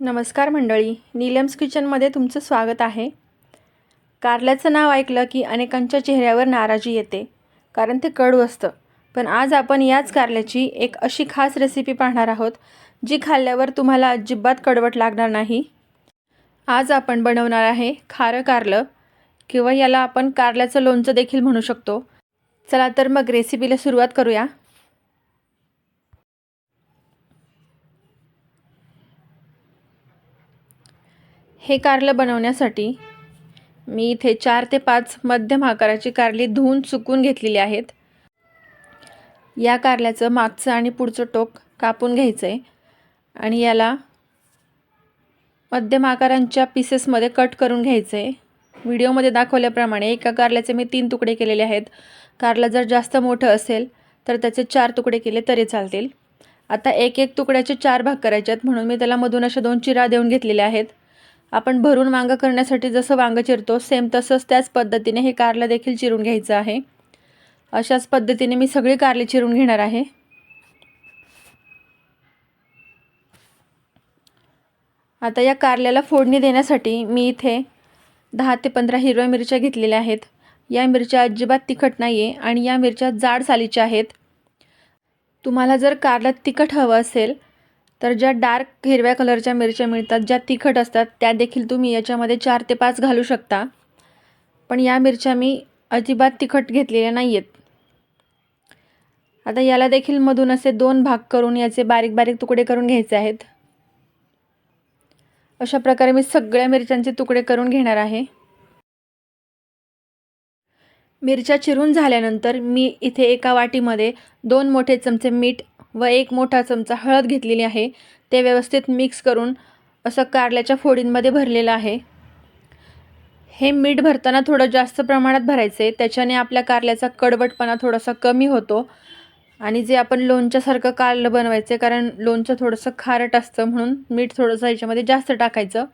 नमस्कार मंडळी नीलम्स किचनमध्ये तुमचं स्वागत आहे. कारल्याचं नाव ऐकलं की अनेकांच्या चेहऱ्यावर नाराजी येते कारण ते कडू असतं. पण आज आपण याच कारल्याची एक अशी खास रेसिपी पाहणार आहोत जी खाल्ल्यावर तुम्हाला अजिबात कडवट लागणार नाही. आज आपण बनवणार आहे खारं कारलं किंवा याला आपण कारल्याचं लोणचं देखील म्हणू शकतो. चला तर मग रेसिपीला सुरुवात करूया. हे कारलं बनवण्यासाठी मी इथे चार ते पाच मध्यम आकाराची कारली धुवून सुकून घेतलेली आहेत. या कारल्याचं मागचं आणि पुढचं टोक कापून घ्यायचं आहे आणि याला मध्यम आकारांच्या पीसेसमध्ये कट करून घ्यायचं आहे व्हिडिओमध्ये दाखवल्याप्रमाणे एका कारल्याचे मी तीन तुकडे केलेले आहेत. कारलं जर जास्त मोठं असेल तर त्याचे चार तुकडे केले तरी चालतील. आता एक एक तुकड्याचे चार भाग करायचे आहेत म्हणून मी त्याला मधून अशा दोन चिरा देऊन घेतलेल्या आहेत. आपण भरून वांगं करण्यासाठी जसं वांगं चिरतो सेम तसंच त्याच पद्धतीने हे कारलं देखील चिरून घ्यायचं आहे. अशाच पद्धतीने मी सगळी कारले चिरून घेणार आहे. आता या कारल्याला फोडणी देण्यासाठी मी इथे दहा ते पंधरा हिरव्या मिरच्या घेतलेल्या आहेत. या मिरच्या अजिबात तिखट नाही आहे आणि या मिरच्या जाड सालीच्या आहेत. तुम्हाला जर कारला तिखट हवं असेल तर ज्या डार्क हिरव्या कलरच्या मिरच्या मिळतात ज्या तिखट असतात त्या देखील तुम्ही याच्यामध्ये चार ते पाच घालू शकता. पण या मिरच्या मी अजिबात तिखट घेतलेल्या नाही आहेत आता याला देखील मधून असे दोन भाग करून याचे बारीक बारीक तुकडे करून घ्यायचे आहेत. अशा प्रकारे मी सगळ्या मिरच्यांचे तुकडे करून घेणार आहे. मिरच्या चिरून झाल्यानंतर मी इथे एका वाटीमध्ये दोन मोठे चमचे मीठ व एक मोठा चमचा हळद घेतलेली आहे. ते व्यवस्थित मिक्स करून असं कारल्याच्या फोडींमध्ये भरलेलं आहे. हे मीठ भरताना थोडं जास्त प्रमाणात भरायचं. आहे त्याच्याने आपल्या कारल्याचा कडवटपणा थोडासा कमी होतो आणि जे आपण लोणच्यासारखं कारलं बनवायचं आहे कारण लोणचं थोडंसं खारट असतं म्हणून मीठ थोडंसं याच्यामध्ये जास्त टाकायचं.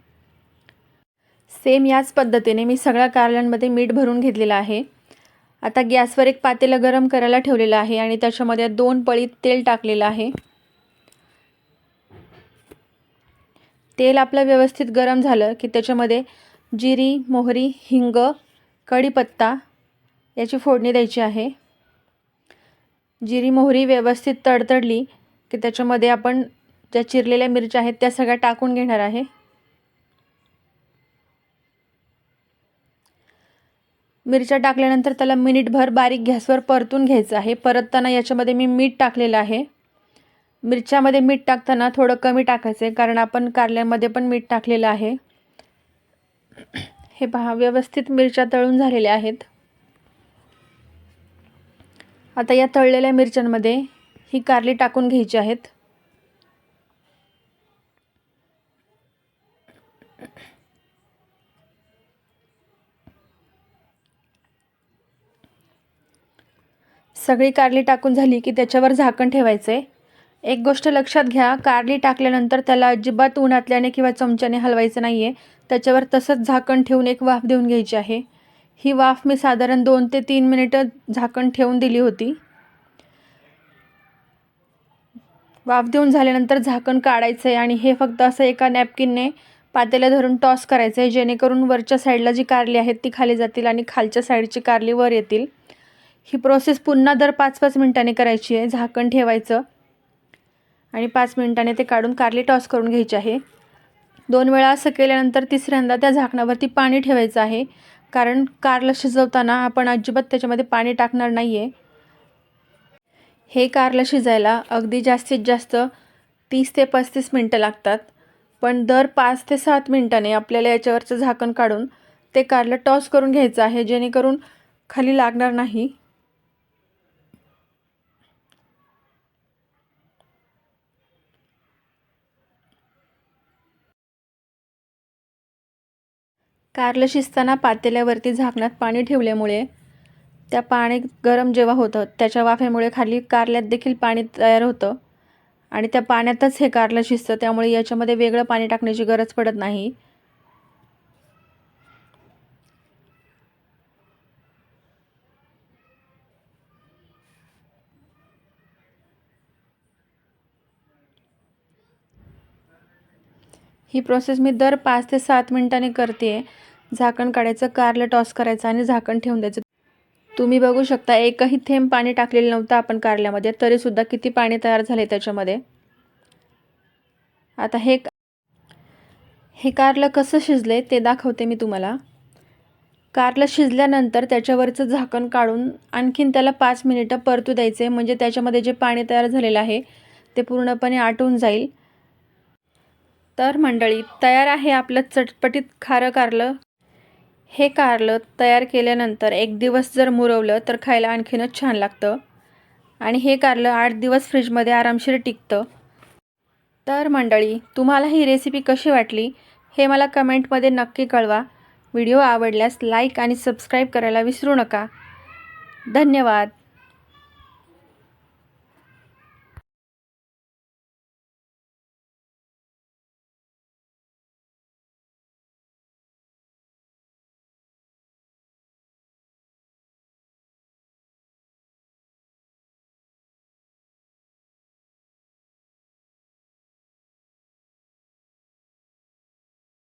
सेम याच पद्धतीने मी सगळ्या कारल्यांमध्ये मीठ भरून घेतलेलं आहे. आता गॅसवर एक पातेलं गरम करायला ठेवलेलं आहे आणि त्याच्यामध्ये दोन पळी तेल टाकलेलं आहे. तेल आपलं व्यवस्थित गरम झालं की त्याच्यामध्ये जिरी मोहरी हिंग कढीपत्ता याची फोडणी द्यायची आहे. जिरी मोहरी व्यवस्थित तडतडली की त्याच्यामध्ये आपण ज्या चिरलेल्या मिरच्या आहेत त्या सगळ्या टाकून घेणार आहे. मिरच्या टाकल्यानंतर त्याला मिनिटभर बारीक गॅसवर परतून घ्यायचं आहे. परतताना याच्यामध्ये मी मीठ टाकलेलं आहे. मिरच्यामध्ये मीठ टाकताना थोडं कमी टाकायचं आहे कारण आपण कारल्यामध्ये पण मीठ टाकलेलं आहे. हे पहा व्यवस्थित मिरच्या तळून झालेल्या आहेत. आता या तळलेल्या मिरच्यांमध्ये ही कारली टाकून घ्यायची आहेत. सगळी कारली टाकून झाली की त्याच्यावर झाकण ठेवायचं. आहे एक गोष्ट लक्षात घ्या कारली टाकल्यानंतर त्याला अजिबात उन्हातल्याने किंवा चमच्याने हलवायचं नाही आहे त्याच्यावर तसंच झाकण ठेवून एक वाफ देऊन घ्यायची आहे. ही वाफ मी साधारण दोन ते तीन मिनिटं झाकण ठेवून दिली होती. वाफ देऊन झाल्यानंतर झाकण काढायचं आहे आणि हे फक्त असं एका नॅपकिनने पातेला धरून टॉस करायचं आहे जेणेकरून वरच्या साईडला जी कारली आहेत ती खाली जातील आणि खालच्या साईडची कारली वर येतील. ही प्रोसेस पुन्हा दर पाच पाच मिनटांनी करायची आहे. झाकण ठेवायचं. आणि पाच मिनटाने ते काढून कारली टॉस करून घ्यायची आहे. दोन वेळा असं केल्यानंतर तिसऱ्यांदा त्या झाकणावरती पाणी ठेवायचं आहे. कारण कारलं शिजवताना आपण अजिबात त्याच्यामध्ये पाणी टाकणार नाही आहे हे कारलं शिजायला अगदी जास्तीत जास्त तीस ते पस्तीस मिनटं लागतात. पण दर पाच ते सात मिनटाने आपल्याला याच्यावरचं झाकण काढून ते कारलं टॉस करून घ्यायचं आहे. जेणेकरून खाली लागणार नाही. कारलं शिजताना पातेल्यावरती झाकणात पाणी ठेवल्यामुळे त्या पाणी गरम जेव्हा होतं त्याच्या वाफ्यामुळे खाली कारल्यात देखील पाणी तयार होतं. आणि त्या पाण्यातच हे कारलं शिजतं त्यामुळे याच्यामध्ये वेगळं पाणी टाकण्याची गरज पडत नाही. ही प्रोसेस मी दर पाच ते सात मिनटांनी करते आहे झाकण काढायचं कारलं टॉस करायचं आणि झाकण ठेवून द्यायचं. तुम्ही बघू शकता एकही थेंब पाणी टाकलेलं नव्हतं आपण कारल्यामध्ये तरीसुद्धा किती पाणी तयार झाले त्याच्यामध्ये. आता हे हे कारलं कसं शिजले ते दाखवते मी तुम्हाला. कारलं शिजल्यानंतर त्याच्यावरचं झाकण काढून आणखीन त्याला पाच मिनिटं परतू द्यायचे म्हणजे त्याच्यामध्ये जे पाणी तयार झालेलं आहे ते पूर्णपणे आटून जाईल. तर मंडळी तयार आहे आपलं चटपटीत खारं कारलं? हे कारलं तयार केल्यानंतर एक दिवस जर मुरवलं तर खायला आणखीनच छान लागतं. आणि हे कारलं आठ दिवस फ्रीजमध्ये आरामशीर टिकतं. तर मंडळी तुम्हाला ही रेसिपी कशी वाटली हे मला कमेंटमध्ये नक्की कळवा. व्हिडिओ आवडल्यास लाईक आणि सबस्क्राईब करायला विसरू नका. धन्यवाद.